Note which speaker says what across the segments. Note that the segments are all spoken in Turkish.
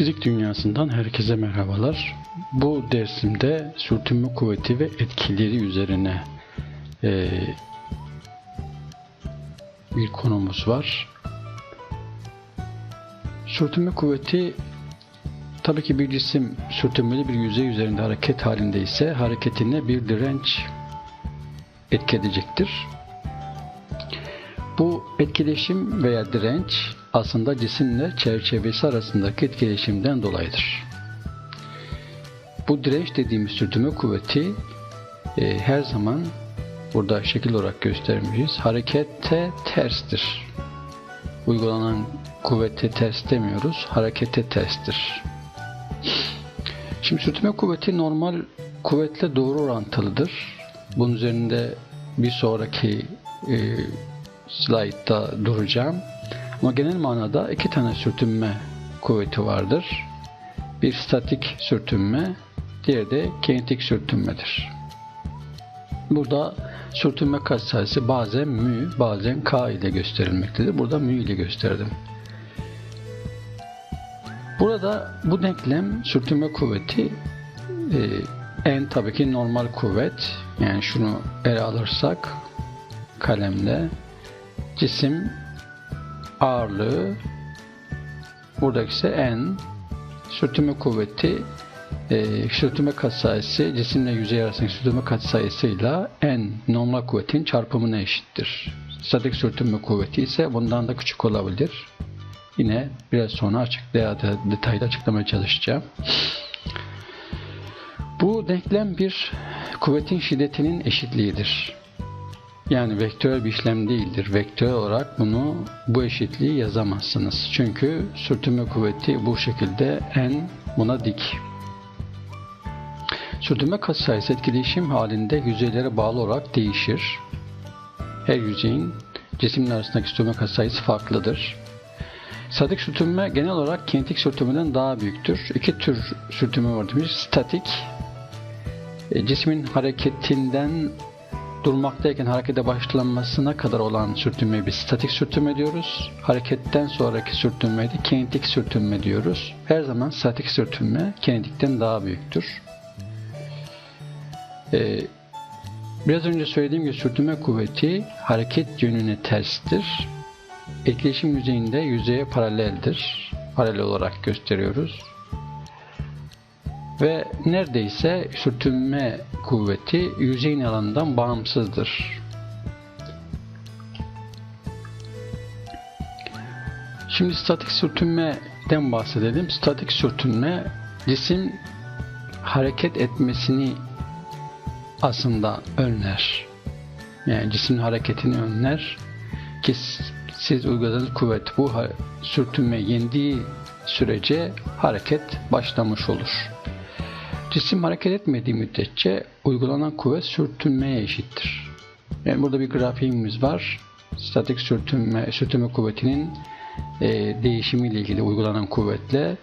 Speaker 1: Fizik dünyasından herkese merhabalar. Bu dersimde sürtünme kuvveti ve etkileri üzerine eee, bir konumuz var. Sürtünme kuvveti tabii ki bir cisim sürtünmeli bir yüzey üzerinde hareket halinde ise hareketine bir direnç etki edecektir. Bu etkileşim veya direnç aslında cisimle çerçevesi arasındaki etkileşimden dolayıdır. Bu direnç dediğimiz sürtünme kuvveti e, her zaman burada şekil olarak göstermişiz. Harekete terstir. Uygulanan kuvvete ters demiyoruz, harekete terstir. Şimdi sürtünme kuvveti normal kuvvetle doğru orantılıdır. Bunun üzerinde bir sonraki e, slaytta duracağım. Ama genel manada iki tane sürtünme kuvveti vardır. Bir statik sürtünme, diğeri de kinetik sürtünmedir. Burada sürtünme katsayısı bazen mü, bazen k ile gösterilmektedir. Burada mü ile gösterdim. Burada bu denklem sürtünme kuvveti e, en tabii ki normal kuvvet. Yani şunu ele alırsak kalemle cisim ağırlığı buradaki ise n sürtünme kuvveti e, sürtünme katsayısı cisimle yüzey arasındaki sürtünme katsayısıyla n normal kuvvetin çarpımına eşittir. Statik sürtünme kuvveti ise bundan da küçük olabilir. Yine biraz sonra açık daha da detaylı açıklamaya çalışacağım. Bu denklem bir kuvvetin şiddetinin eşitliğidir. Yani vektörel bir işlem değildir. Vektörel olarak bunu bu eşitliği yazamazsınız. Çünkü sürtünme kuvveti bu şekilde n buna dik. Sürtünme katsayısı etkileşim halinde yüzeylere bağlı olarak değişir. Her yüzeyin cisimler arasındaki sürtünme katsayısı farklıdır. Statik sürtünme genel olarak kinetik sürtünmeden daha büyüktür. İki tür sürtünme vardır. Bir statik, e, cismin hareketinden durmaktayken harekete başlanmasına kadar olan sürtünmeye biz statik sürtünme diyoruz. Hareketten sonraki sürtünmeye de kinetik sürtünme diyoruz. Her zaman statik sürtünme kinetikten daha büyüktür. Ee, biraz önce söylediğim gibi sürtünme kuvveti hareket yönüne terstir. Etkileşim yüzeyinde yüzeye paraleldir. Paralel olarak gösteriyoruz. Ve neredeyse sürtünme kuvveti yüzeyin alanından bağımsızdır. Şimdi statik sürtünmeden bahsedelim. Statik sürtünme cisim hareket etmesini aslında önler. Yani cismin hareketini önler ki siz uyguladığınız kuvvet bu sürtünme yendiği sürece hareket başlamış olur. Cisim hareket etmediği müddetçe uygulanan kuvvet sürtünmeye eşittir. Yani burada bir grafiğimiz var. Statik sürtünme, sürtünme kuvvetinin e, değişimiyle ilgili uygulanan kuvvetle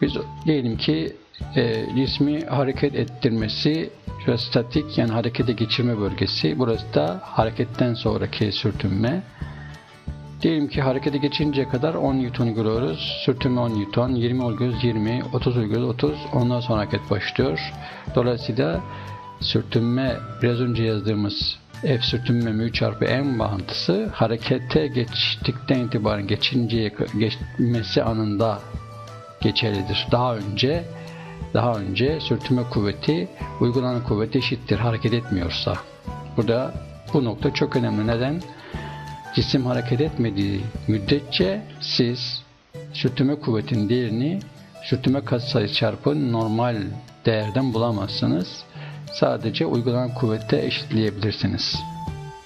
Speaker 1: biz diyelim ki e, cismi hareket ettirmesi şöyle statik yani harekete geçirme bölgesi. Burası da hareketten sonraki sürtünme. Diyelim ki harekete geçinceye kadar 10 Newton görüyoruz. Sürtünme 10 Newton, 20 oluyoruz 20, 30 oluyoruz 30. Ondan sonra hareket başlıyor. Dolayısıyla sürtünme biraz önce yazdığımız F sürtünme mü çarpı m bağıntısı harekete geçtikten itibaren geçinceye geçmesi anında geçerlidir. Daha önce daha önce sürtünme kuvveti uygulanan kuvvet eşittir hareket etmiyorsa. Burada bu nokta çok önemli. Neden? Cisim hareket etmediği müddetçe siz sürtünme kuvvetinin değerini sürtünme katsayısı çarpı normal değerden bulamazsınız. Sadece uygulanan kuvvette eşitleyebilirsiniz.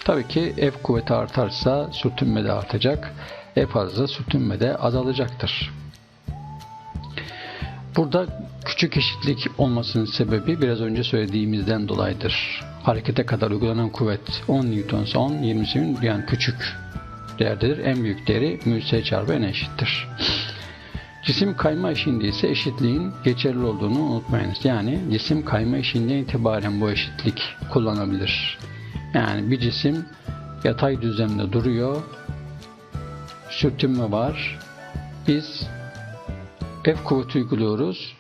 Speaker 1: Tabii ki F kuvveti artarsa sürtünme de artacak. F fazla sürtünme de azalacaktır. Burada küçük eşitlik olmasının sebebi biraz önce söylediğimizden dolayıdır. Harekete kadar uygulanan kuvvet 10 Newton 10, 20 yani küçük değerdedir. En büyük değeri mü çarpı n eşittir. Cisim kayma eşiğinde ise eşitliğin geçerli olduğunu unutmayınız. Yani cisim kayma eşiğinden itibaren bu eşitlik kullanabilir. Yani bir cisim yatay düzlemde duruyor. Sürtünme var. Biz F kuvveti uyguluyoruz.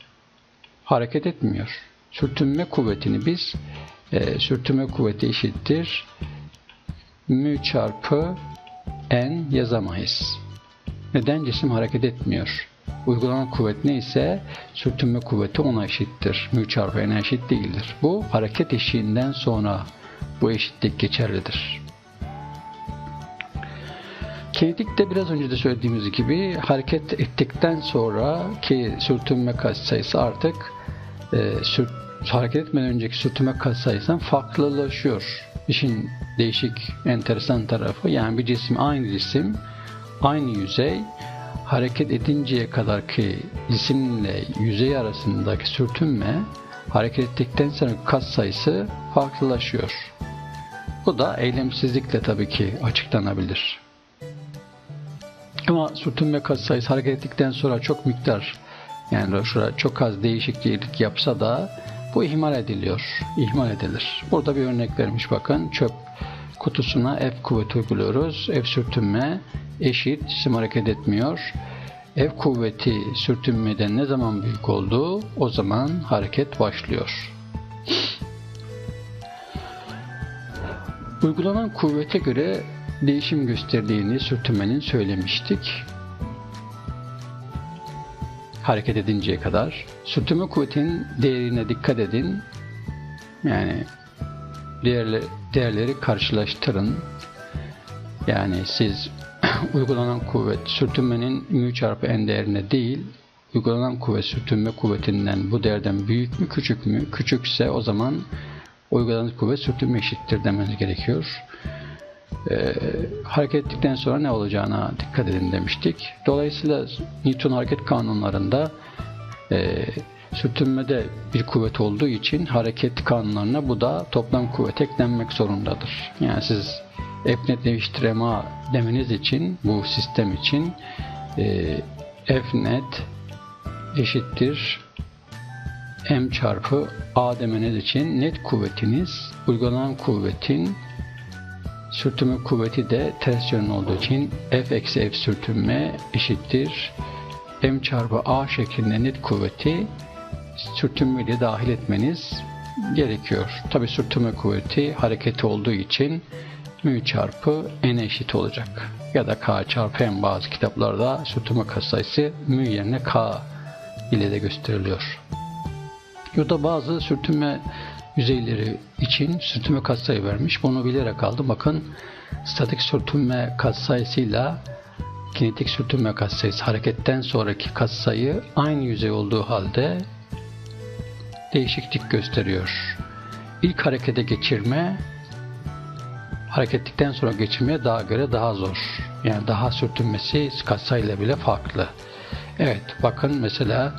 Speaker 1: Hareket etmiyor. Sürtünme kuvvetini biz e, sürtünme kuvveti eşittir mü çarpı n yazamayız. Neden? Cisim hareket etmiyor. Uygulanan kuvvet neyse sürtünme kuvveti ona eşittir. Mü çarpı n eşit değildir. Bu hareket eşiğinden sonra bu eşitlik geçerlidir. Kinetikte biraz önce de söylediğimiz gibi hareket ettikten sonra ki sürtünme katsayısı artık e, sürt, hareket etmeden önceki sürtünme katsayısından farklılaşıyor. İşin değişik, enteresan tarafı yani bir cisim aynı cisim, aynı yüzey hareket edinceye kadar ki cisimle yüzey arasındaki sürtünme hareket ettikten sonra kat sayısı farklılaşıyor. Bu da eylemsizlikle tabii ki açıklanabilir. Ama sürtünme kat sayısı hareket ettikten sonra çok miktar yani şurada çok az değişiklik yapsa da bu ihmal ediliyor. İhmal edilir. Burada bir örnek vermiş bakın. Çöp kutusuna F kuvveti uyguluyoruz. F sürtünme eşit. Cisim hareket etmiyor. F kuvveti sürtünmeden ne zaman büyük oldu? O zaman hareket başlıyor. Uygulanan kuvvete göre değişim gösterdiğini sürtünmenin söylemiştik. Hareket edinceye kadar. Sürtünme kuvvetinin değerine dikkat edin. Yani değerli, değerleri karşılaştırın. Yani siz uygulanan kuvvet sürtünmenin mü çarpı n değerine değil, uygulanan kuvvet sürtünme kuvvetinden bu değerden büyük mü küçük mü? Küçükse o zaman uygulanan kuvvet sürtünme eşittir demeniz gerekiyor. Ee, hareket ettikten sonra ne olacağına dikkat edin demiştik. Dolayısıyla Newton hareket kanunlarında e, sürtünmede bir kuvvet olduğu için hareket kanunlarına bu da toplam kuvvet eklenmek zorundadır. Yani siz F net eşittir MA demeniz için bu sistem için e, F net eşittir M çarpı A demeniz için net kuvvetiniz uygulanan kuvvetin sürtünme kuvveti de ters yönlü olduğu için F eksi F sürtünme eşittir M çarpı A şeklinde net kuvveti sürtünmeyle dahil etmeniz gerekiyor. Tabi sürtünme kuvveti hareketi olduğu için mü çarpı n eşit olacak. Ya da k çarpı n bazı kitaplarda sürtünme katsayısı mü yerine k ile de gösteriliyor. Burada bazı sürtünme yüzeyleri için sürtünme katsayı vermiş. Bunu bilerek aldım. Bakın statik sürtünme katsayısıyla kinetik sürtünme katsayısı hareketten sonraki katsayı aynı yüzey olduğu halde değişiklik gösteriyor. İlk harekete geçirme hareketlikten sonra geçirmeye daha göre daha zor. Yani daha sürtünmesi katsayıyla bile farklı. Evet bakın mesela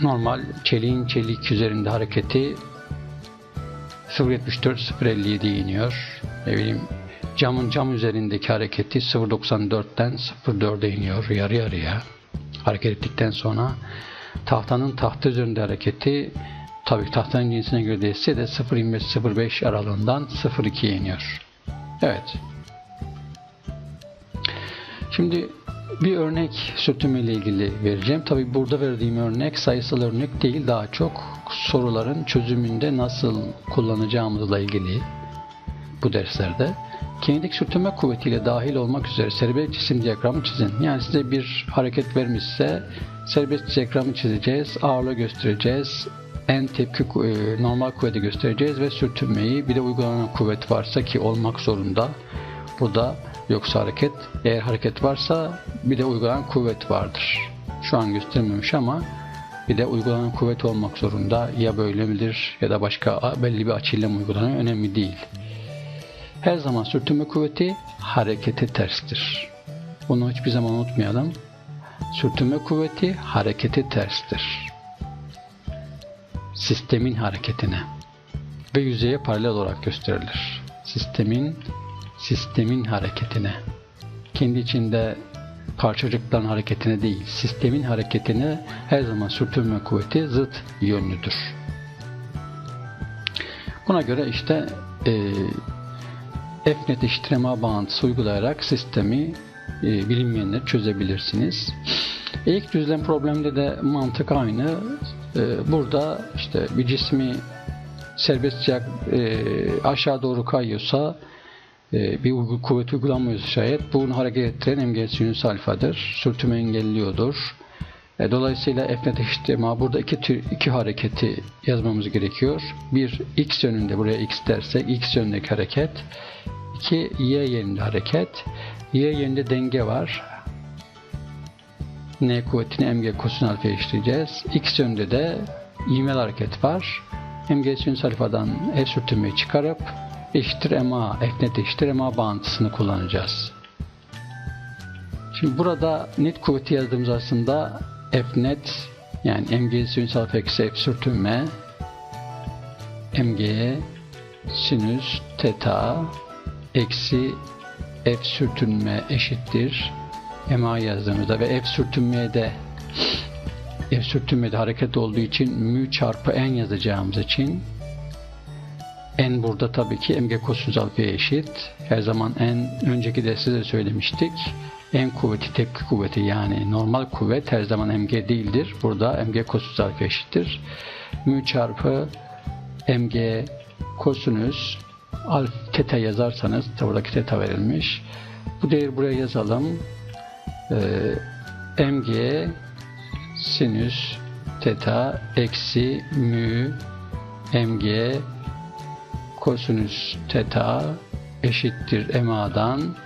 Speaker 1: normal çeliğin çelik üzerinde hareketi 0.74 0.57 iniyor. Ne bileyim camın cam üzerindeki hareketi 0.94'ten 0.4'e iniyor yarı yarıya. Hareket ettikten sonra tahtanın tahta üzerinde hareketi tabi tahtanın cinsine göre değişse de 0.25-0.5 aralığından 0.2'ye iniyor. Evet. Şimdi bir örnek sürtünme ile ilgili vereceğim. Tabi burada verdiğim örnek sayısal örnek değil daha çok soruların çözümünde nasıl kullanacağımızla ilgili bu derslerde. Kinetik sürtünme kuvvetiyle dahil olmak üzere serbest cisim diyagramı çizin. Yani size bir hareket vermişse serbest diyagramı çizeceğiz, ağırlığı göstereceğiz, en tepki e, normal kuvveti göstereceğiz ve sürtünmeyi bir de uygulanan kuvvet varsa ki olmak zorunda. Bu da yoksa hareket. Eğer hareket varsa bir de uygulanan kuvvet vardır. Şu an göstermemiş ama bir de uygulanan kuvvet olmak zorunda. Ya böyle midir ya da başka belli bir açıyla mı uygulanıyor önemli değil. Her zaman sürtünme kuvveti harekete terstir. Bunu hiçbir zaman unutmayalım. Sürtünme kuvveti harekete terstir. Sistemin hareketine ve yüzeye paralel olarak gösterilir. Sistemin sistemin hareketine. Kendi içinde parçacıkların hareketine değil, sistemin hareketine her zaman sürtünme kuvveti zıt yönlüdür. Buna göre işte e, F-net eşitleme bağıntısı uygulayarak sistemi e, bilinmeyenleri çözebilirsiniz. İlk düzlem problemde de mantık aynı. Ee, burada işte bir cismi serbestçe e, aşağı doğru kayıyorsa e, bir uygu, kuvvet uygulanmıyorsa şayet bunu hareket ettiren MG sinüs alfadır. Sürtünme engelliyordur. E, dolayısıyla F net eşittir ama burada iki tür iki hareketi yazmamız gerekiyor. Bir x yönünde buraya x dersek x yönündeki hareket. İki y yönünde hareket. Y yönünde denge var. N kuvvetini mg kosinüs alfa eşitleyeceğiz. X yönünde de ivmeli hareket var. mg sinüs alfadan F sürtünmeyi çıkarıp eşittir ma, F net eşittir ma bağıntısını kullanacağız. Şimdi burada net kuvveti yazdığımız aslında F net yani mg sinüs alfa eksi F sürtünme mg sinüs teta eksi F sürtünme eşittir MA yazdığımızda ve F sürtünmeye de F sürtünmede hareket olduğu için mü çarpı n yazacağımız için n burada tabii ki mg kosinüs alfaya eşit. Her zaman n önceki derste de söylemiştik. n kuvveti tepki kuvveti yani normal kuvvet her zaman mg değildir. Burada mg kosinüs alfa eşittir. Mü çarpı mg kosinüs alfa teta yazarsanız buradaki teta verilmiş. Bu değeri buraya yazalım e, mg sinüs teta eksi mü mg kosinüs teta eşittir MA'dan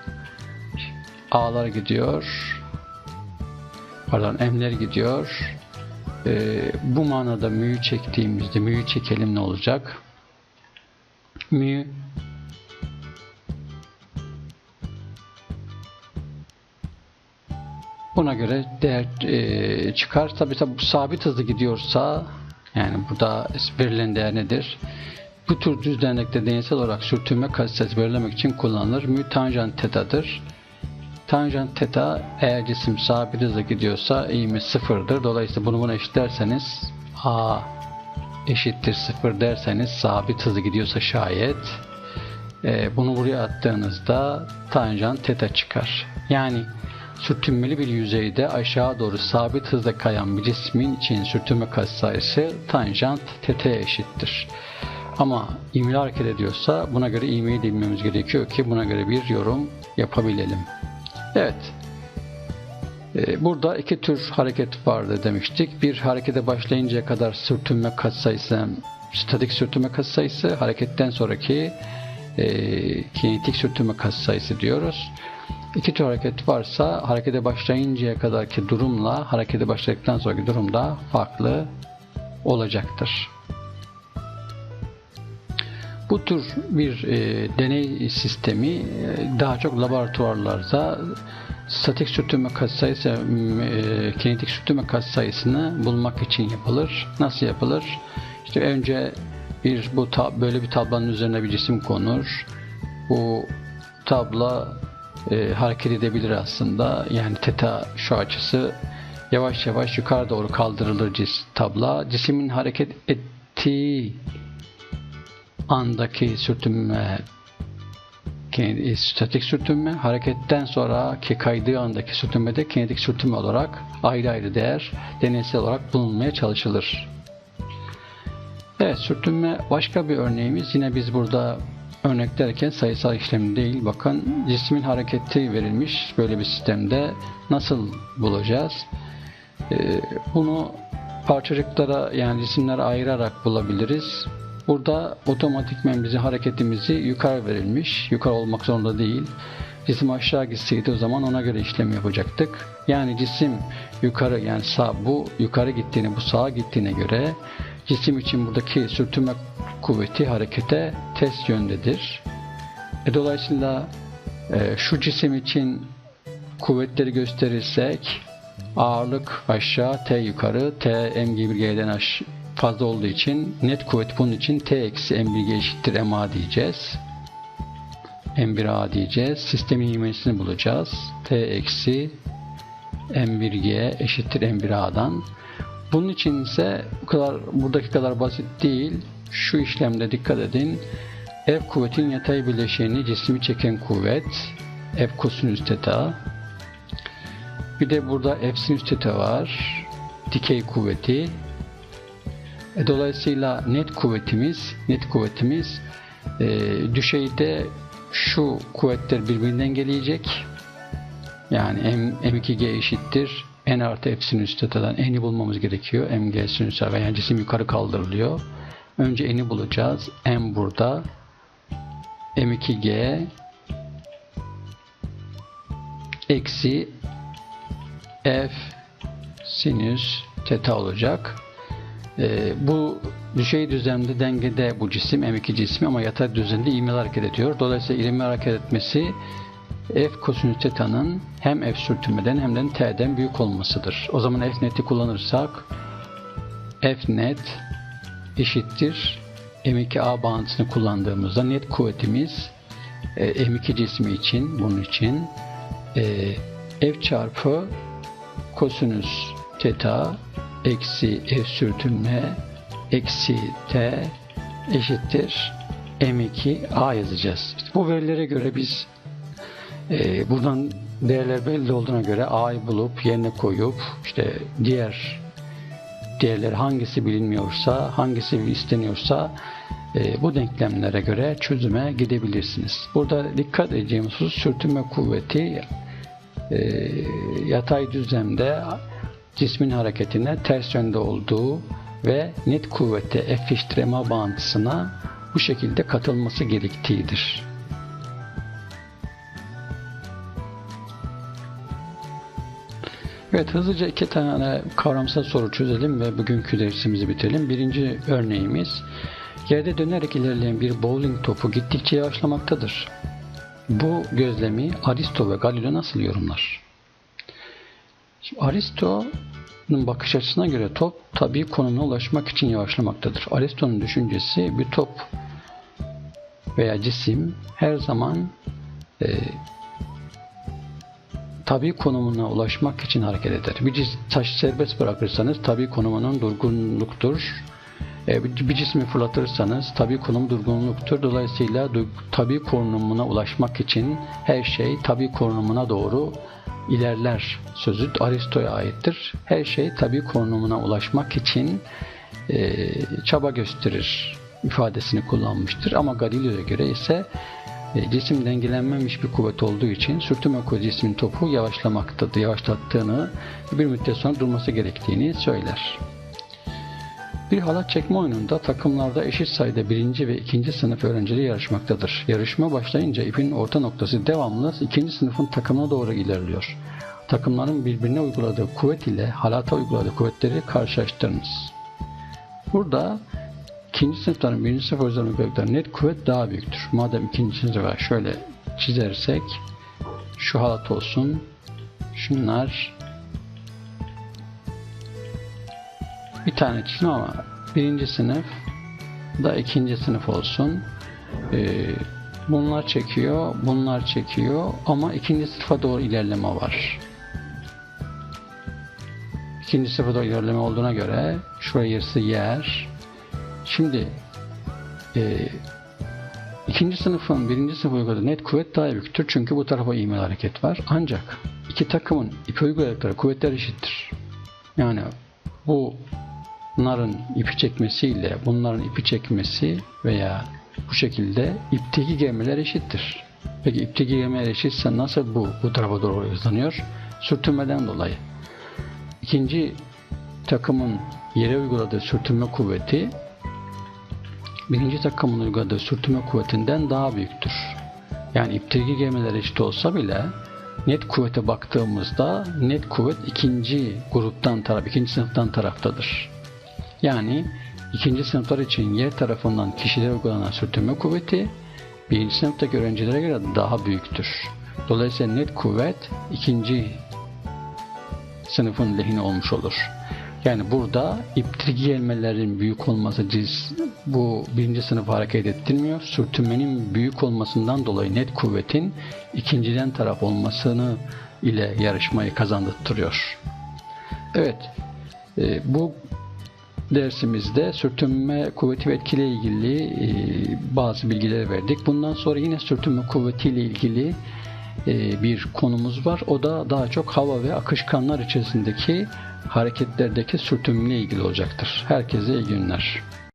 Speaker 1: A'lar gidiyor pardon M'ler gidiyor e, bu manada mü'yü çektiğimizde mü'yü çekelim ne olacak mü Buna göre değer e, çıkar. Tabi tabi sabit hızlı gidiyorsa yani burada verilen değer nedir? Bu tür düzlemlikte deneysel olarak sürtünme katsayısı belirlemek için kullanılır. Mü tanjant tetadır. Tanjant teta eğer cisim sabit hızla gidiyorsa eğimi sıfırdır. Dolayısıyla bunu buna eşitlerseniz A eşittir sıfır derseniz sabit hızlı gidiyorsa şayet e, bunu buraya attığınızda tanjant teta çıkar. Yani sürtünmeli bir yüzeyde aşağı doğru sabit hızla kayan bir cismin için sürtünme katsayısı tanjant teta'ya eşittir. Ama ivmeli hareket ediyorsa buna göre ivmeyi de gerekiyor ki buna göre bir yorum yapabilelim. Evet. Ee, burada iki tür hareket vardı demiştik. Bir harekete başlayıncaya kadar sürtünme katsayısı, statik sürtünme katsayısı, hareketten sonraki e, kinetik sürtünme katsayısı diyoruz. İki tür hareket varsa harekete başlayıncaya kadarki durumla harekete başladıktan sonraki durum da farklı olacaktır. Bu tür bir e, deney sistemi e, daha çok laboratuvarlarda statik sürtünme katsayısı, e, kinetik sürtünme katsayısını bulmak için yapılır. Nasıl yapılır? İşte önce bir bu böyle bir tablonun üzerine bir cisim konur. Bu tabla e, hareket edebilir aslında. Yani teta şu açısı yavaş yavaş yukarı doğru kaldırılır cis, tabla. Cismin hareket ettiği andaki sürtünme e, statik sürtünme, hareketten sonra ki kaydığı andaki sürtünme de kinetik sürtünme olarak ayrı ayrı değer deneysel olarak bulunmaya çalışılır. Evet sürtünme başka bir örneğimiz. Yine biz burada örnek derken sayısal işlem değil. Bakın cismin hareketi verilmiş böyle bir sistemde nasıl bulacağız? Ee, bunu parçacıklara yani cisimlere ayırarak bulabiliriz. Burada otomatikmen bize hareketimizi yukarı verilmiş. Yukarı olmak zorunda değil. Cisim aşağı gitseydi o zaman ona göre işlem yapacaktık. Yani cisim yukarı yani sağ bu yukarı gittiğine bu sağa gittiğine göre cisim için buradaki sürtünme kuvveti harekete ters yöndedir. E, dolayısıyla e, şu cisim için kuvvetleri gösterirsek ağırlık aşağı, T yukarı, T m1g'den fazla olduğu için net kuvvet bunun için T eksi m1g eşittir ma diyeceğiz. m1a diyeceğiz. Sistemin ivmesini bulacağız. T eksi m1g eşittir m1a'dan. Bunun için ise bu kadar buradaki kadar basit değil. Şu işlemde dikkat edin. F kuvvetin yatay bileşeni cismi çeken kuvvet F kosinüs teta Bir de burada F sinüs teta var. Dikey kuvveti. E, dolayısıyla net kuvvetimiz, net kuvvetimiz e, düşeyde şu kuvvetler birbirinden gelecek. Yani M, M2G eşittir. N artı F sinüs teta'dan N'i bulmamız gerekiyor. MG sinüs veya cisim yukarı kaldırılıyor. Önce N'i bulacağız. M burada. M2G eksi F sinüs teta olacak. Ee, bu düşey düzlemde dengede bu cisim M2 cismi ama yatay düzlemde ivmeli hareket ediyor. Dolayısıyla ivmeli hareket etmesi F kosinüs teta'nın hem F sürtünmeden hem de T'den büyük olmasıdır. O zaman F neti kullanırsak F net eşittir M2A bağıntısını kullandığımızda net kuvvetimiz e, M2 cismi için bunun için e, F çarpı kosinüs teta eksi F sürtünme eksi T eşittir M2A yazacağız. İşte bu verilere göre biz e, buradan değerler belli olduğuna göre A'yı bulup yerine koyup işte diğer değerler hangisi bilinmiyorsa hangisi isteniyorsa e, bu denklemlere göre çözüme gidebilirsiniz. Burada dikkat edeceğimiz husus sürtünme kuvveti e, yatay düzlemde cismin hareketine ters yönde olduğu ve net kuvvete eşittir bağıntısına bu şekilde katılması gerektiğidir. Evet hızlıca iki tane kavramsal soru çözelim ve bugünkü dersimizi bitirelim. Birinci örneğimiz yerde dönerek ilerleyen bir bowling topu gittikçe yavaşlamaktadır. Bu gözlemi Aristo ve Galileo nasıl yorumlar? Şimdi Aristo'nun bakış açısına göre top tabi konumuna ulaşmak için yavaşlamaktadır. Aristo'nun düşüncesi bir top veya cisim her zaman e, tabi konumuna ulaşmak için hareket eder. Bir taş serbest bırakırsanız tabi konumunun durgunluktur. E, bir cismi fırlatırsanız tabi konum durgunluktur. Dolayısıyla tabi konumuna ulaşmak için her şey tabi konumuna doğru ilerler sözü Aristo'ya aittir. Her şey tabi konumuna ulaşmak için e, çaba gösterir ifadesini kullanmıştır. Ama Galileo'ya göre ise e, cisim dengelenmemiş bir kuvvet olduğu için sürtünme cismin topu yavaşlamaktadır. Yavaşlattığını bir müddet sonra durması gerektiğini söyler. Bir halat çekme oyununda takımlarda eşit sayıda birinci ve ikinci sınıf öğrencileri yarışmaktadır. Yarışma başlayınca ipin orta noktası devamlı ikinci sınıfın takımına doğru ilerliyor. Takımların birbirine uyguladığı kuvvet ile halata uyguladığı kuvvetleri karşılaştırınız. Burada ikinci sınıfların birinci sınıf özel uyguladıkları net kuvvet daha büyüktür. Madem ikinci sınıfa şöyle çizersek şu halat olsun. Şunlar bir tane çizim ama birinci sınıf da ikinci sınıf olsun. Ee, bunlar çekiyor, bunlar çekiyor ama ikinci sınıfa doğru ilerleme var. İkinci sınıfa doğru ilerleme olduğuna göre şuraya yarısı yer. Şimdi e, ikinci sınıfın birinci sınıf uyguladığı net kuvvet daha büyüktür. Çünkü bu tarafa ivmeli hareket var. Ancak iki takımın ipi uyguladıkları kuvvetler eşittir. Yani bu bunların ipi çekmesiyle bunların ipi çekmesi veya bu şekilde ipteki gemiler eşittir. Peki ipteki gemiler eşitse nasıl bu bu tarafa doğru hızlanıyor? Sürtünmeden dolayı. İkinci takımın yere uyguladığı sürtünme kuvveti birinci takımın uyguladığı sürtünme kuvvetinden daha büyüktür. Yani ipteki gemiler eşit olsa bile net kuvvete baktığımızda net kuvvet ikinci gruptan taraf, ikinci sınıftan taraftadır. Yani ikinci sınıflar için yer tarafından kişilere uygulanan sürtünme kuvveti birinci sınıftaki öğrencilere göre daha büyüktür. Dolayısıyla net kuvvet ikinci sınıfın lehine olmuş olur. Yani burada iptir gelmelerin büyük olması ciz bu birinci sınıf hareket ettirmiyor. Sürtünmenin büyük olmasından dolayı net kuvvetin ikinciden taraf olmasını ile yarışmayı kazandırtıyor. Evet, e, bu dersimizde sürtünme kuvveti ve etkile ilgili e, bazı bilgiler verdik. Bundan sonra yine sürtünme kuvveti ile ilgili e, bir konumuz var. O da daha çok hava ve akışkanlar içerisindeki hareketlerdeki sürtünümle ilgili olacaktır. Herkese iyi günler.